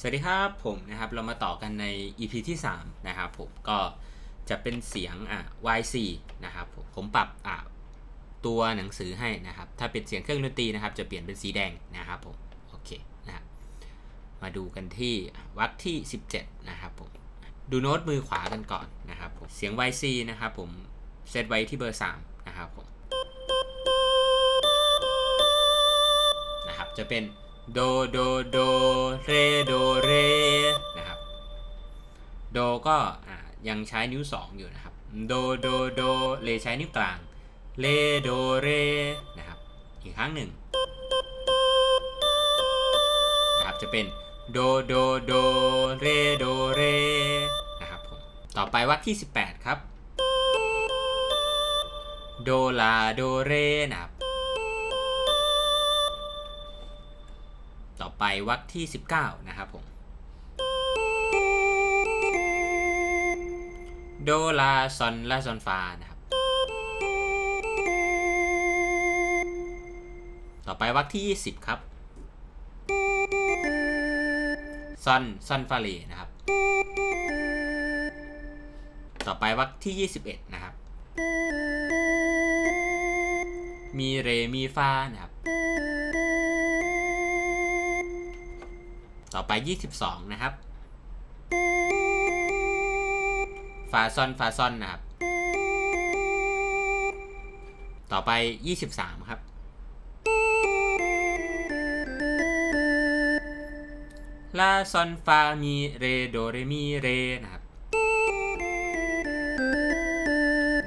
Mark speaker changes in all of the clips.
Speaker 1: สวัสดีครับผมนะครับเรามาต่อกันใน EP ที่ 3 นะครับผมก็จะเป็นเสียงอะ Y4 นะครับผมผมปรับอะตัวหนังสือให้นะครับ ถ้าเป็นเสียงเครื่องดนตรีนะครับ จะเปลี่ยนเป็นสีแดงนะครับผมโอเคนะครับมาดูกันที่วรรคที่ 17 นะครับผมดูโน้ตมือขวากันก่อนนะครับผมเสียง YC นะครับผมเซตไว้ที่เบอร์ 3 นะครับผมนะครับจะเป็น โดโดโดเรโดเรนะครับโดก็ยังใช้นิ้ว 2 อยู่นะครับโดโดโดเลใช้นิ้วกลางเลโดเรนะครับอีกครั้งหนึ่งนะครับจะเป็นโดโดโดเรโดเรนะครับผมต่อไปวรรคที่ 18 ครับโดลาโดเรนะครับ ไปวรรคที่ 19 นะครับผม โดลาซอนลาซอนฟานะครับ ต่อไปวรรคที่ 20 ครับซอนซอนฟาเลนะครับ ต่อไปวรรคที่ 21 นะครับ มีเรมีฟานะครับ ต่อไป 22 นะครับ ฟาซอน ฟาซอนนะครับ ต่อไป 23 ครับ ลาซอนฟามีเรโดเรมีเรนะครับ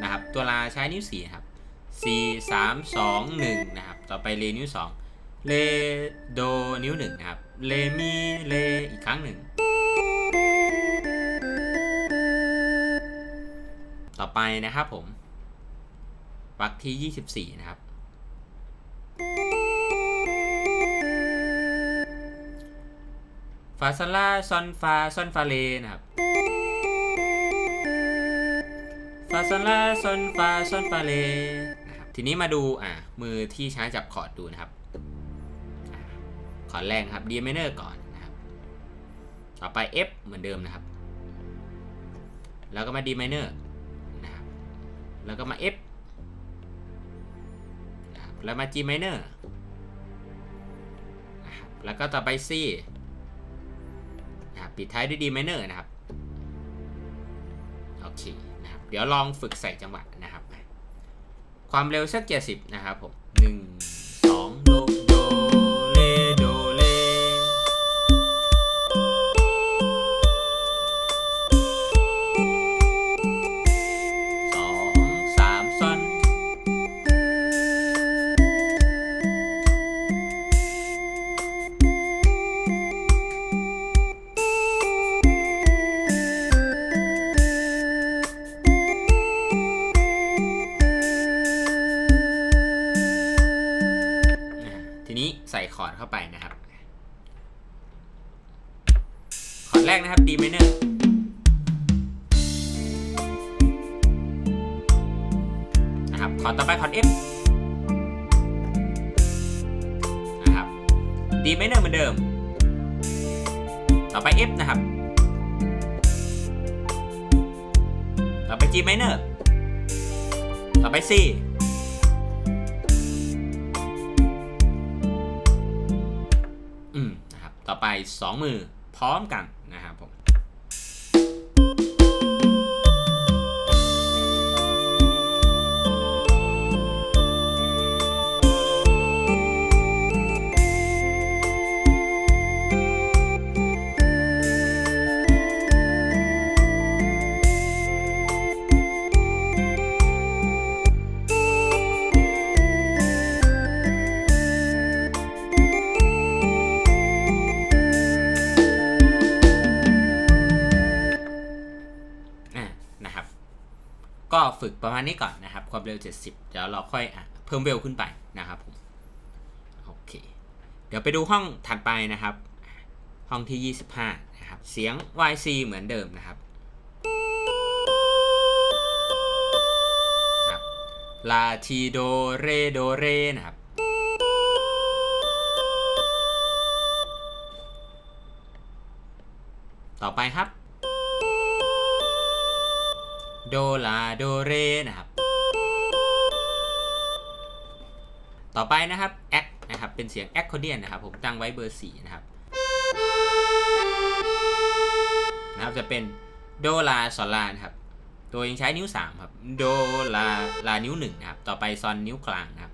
Speaker 1: นะครับ ตัวลาใช้นิ้ว4ครับ 4 3 2 1 นะครับ ต่อไปเรนิ้ว2เลโดนิ้ว1นะครับ เลมีเลอีกครั้งหนึ่ง ต่อไปนะครับผมวรรคที่ 24 นะครับ ฟาซาลาซอนฟาซอนฟาเลนะครับ ฟาซาลาซอนฟาซอนฟาเลนะครับ ทีนี้มาดูอะมือที่ใช้จับคอร์ดดูนะครับ คอแรกครับ D minor ก่อนนะครับ ต่อไป F เหมือนเดิมนะครับ แล้วก็มา D minor นะครับ แล้วก็มา F นะครับ แล้วมา G minor นะครับ แล้วก็ต่อไป C นะครับ ปิดท้ายด้วย D minor นะครับ โอเคนะครับ เดี๋ยวลองฝึกใส่จังหวะนะครับ ความเร็วสักเจ็ดสิบนะครับผมหนึ่ง ร์ดเข้าไปนะครับคอร์ดแรกนะครับ D minor นะครับคอร์ดต่อไปคอร์ด F นะครับ D minor เหมือนเดิม ต่อไป F นะครับ ต่อไป G minor ต่อไป C ไป 2 มือพร้อมกัน ฝึกประมาณนี้ก่อนนะครับ ความเร็ว 70 เดี๋ยวเราค่อยอเพิ่มเวลขึ้นไปนะครับผมโอเค เดี๋ยวไปดูห้องถัดไปนะครับ ห้องที่ 25 นะครับ เสียง YC เหมือนเดิมนะครับลาทีโดเรโดเรนะครับ ต่อไปครับ โดลาโดเรนะครับ ต่อไปนะครับแอคนะครับเป็นเสียงแอคโคเดียนนะครับผมตั้งไว้เบอร์4นะครับนะครับจะเป็นโดลาซอลานะครับตัวยังใช้นิ้ว3ครับโดลาลานิ้ว1นะครับต่อไปซอนนิ้วกลางนะครับ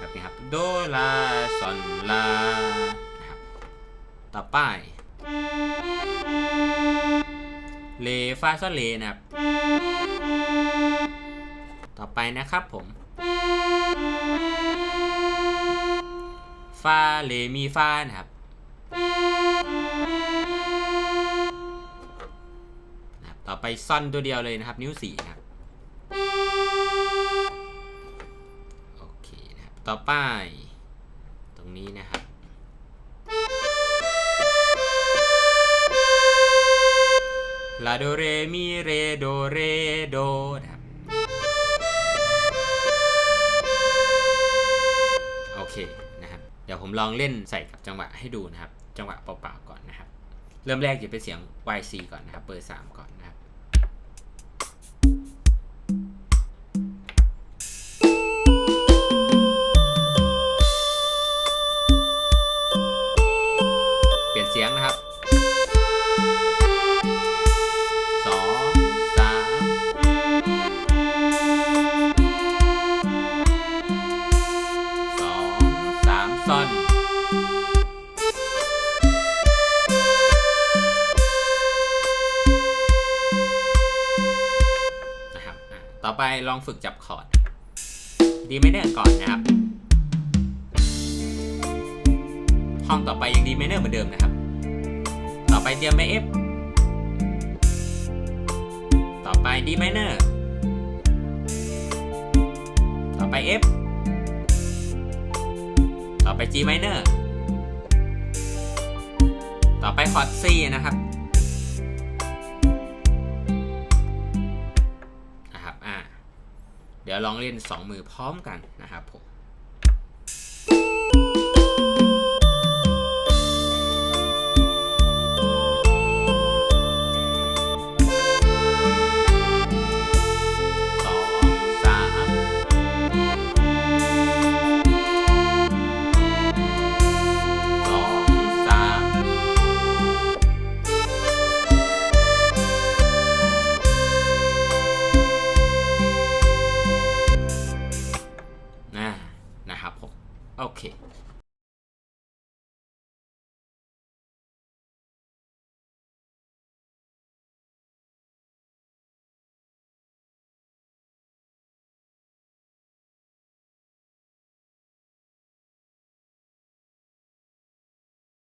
Speaker 1: แบบนี้ครับโดลาซอนลานะครับต่อไป เลฟาซเลนะครับ ต่อไปนะครับผม ฟาเลมีฟานะครับนะครับ ต่อไปซ่อนตัวเดียวเลยนะครับ นิ้วสี่นะครับ โอเคนะครับ ต่อไป ตรงนี้นะครับ ลาโดเรมีเรโดเรโดนะครับ โอเคนะครับ เดี๋ยวผมลองเล่นใส่กับจังหวะให้ดูนะครับ จังหวะเปล่าๆก่อนนะครับ เริ่มแรกจะเป็นเสียง YC ก่อนนะครับเบอร์3ก่อนนะครับ สามซอนนะครับต่อไปลองฝึกจับคอร์ด ดีไม่เนอร์ก่อนนะครับ ห้องต่อไปยังดีไม่เนอร์เหมือนเดิมนะครับ ต่อไปเตรียมไม้ F ต่อไป D minor ต่อไป F ต่อไป G minor ต่อไปคอร์ด C นะครับนะครับอ่าเดี๋ยวลองเล่น 2 มือพร้อมกันนะครับผม